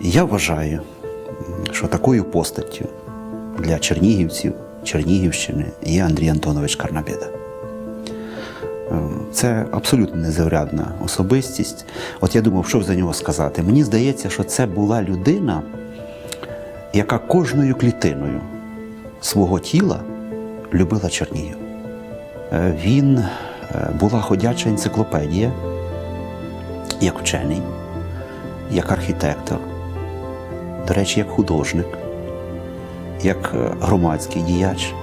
Я вважаю, що такою постаттю для чернігівців, Чернігівщини є Андрій Антонович Карнабіда. Е, Це абсолютно незаврядна особистість. От я думав, що за нього сказати. Мені здається, що це була людина, яка кожною клітиною свого тіла любила Чернігів. Е, Він е, була ходяча енциклопедія, як вчений, як архітектор, до речі, як художник, як е, громадський діяч,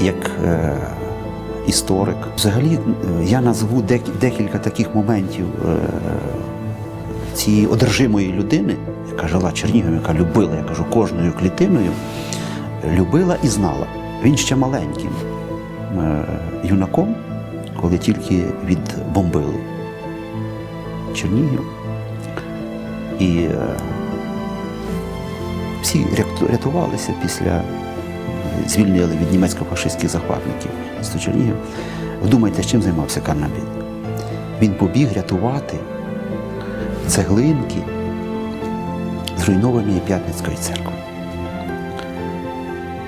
як е, історик. Взагалі, я назву дек- декілька таких моментів е, цієї одержимої людини, яка жила Черніговом, яка любила, я кажу, кожною клітиною, любила і знала. Він ще маленьким юнаком, коли тільки відбомбили Чернігів. І всі рятувалися після звільнили від німецько-фашистських захватників місто Чернігів. Вдумайте, чим займався Карнабін. Він побіг рятувати цеглинки зруйнованої П'ятницької церкви.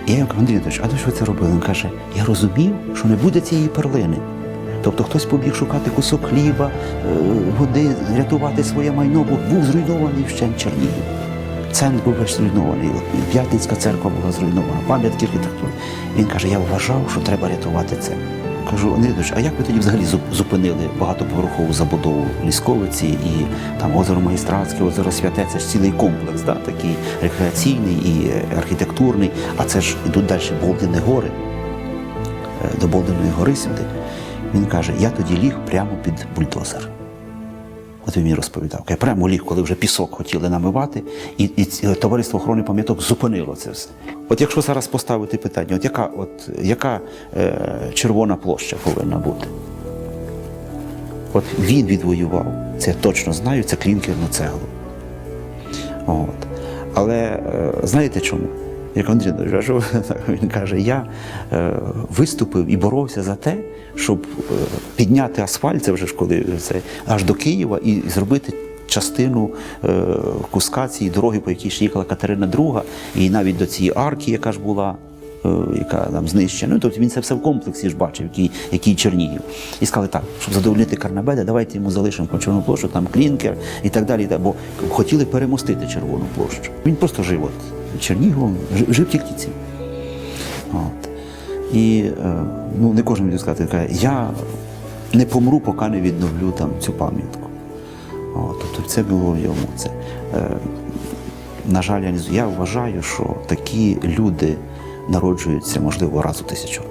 І я йому кажу, Андрій Анатолійович, а то що ви це робили? Він каже, я розумів, що не буде цієї перлини. Тобто хтось побіг шукати кусок хліба, е, води, рятувати своє майно, бо був зруйнований вщент Чернігів. Центр був зруйнований. П'ятницька церква була зруйнована, пам'ятки архітектури. Він каже, я вважав, що треба рятувати це. Кажу, Андрій а як ви тоді взагалі зупинили багатоповерхову забудову Лісковиці і там озеро Магістратське, озеро Святе, це ж цілий комплекс, да, такий рекреаційний і е, архітектурний, а це ж ідуть далі Болдини гори, е, до Болдиної гори сюди. Він каже, я тоді ліг прямо під бульдозер. От він мені розповідав. Я прямо ліг, коли вже пісок хотіли намивати, і, і товариство охорони пам'яток зупинило це все. От якщо зараз поставити питання, от яка, от, яка е, червона площа повинна бути? От він відвоював, це я точно знаю, це клінкерну цеглу. От. Але е, знаєте чому? Як Андрій а він каже, я е, виступив і боровся за те, щоб е, підняти асфальт, це вже ж коли це аж до Києва, і зробити частину е, куска цієї дороги, по якій ж їхала Катерина II, і навіть до цієї арки, яка ж була. Е, Яка там знищена. Ну, тобто він це все в комплексі ж бачив, який, який Чернігів. І сказали так, щоб задовольнити Карнабеда, давайте йому залишимо Червону площу, там клінкер і так далі. Бо хотіли перемостити Червону площу. Він просто жив от Черніговом, жив, тільки цим. От. І е, ну, не кожен буде сказати, каже, я не помру, поки не відновлю там цю пам'ятку. Тобто це було йому. Це, е, на жаль, я вважаю, що такі люди народжуються, можливо, раз у тисячу.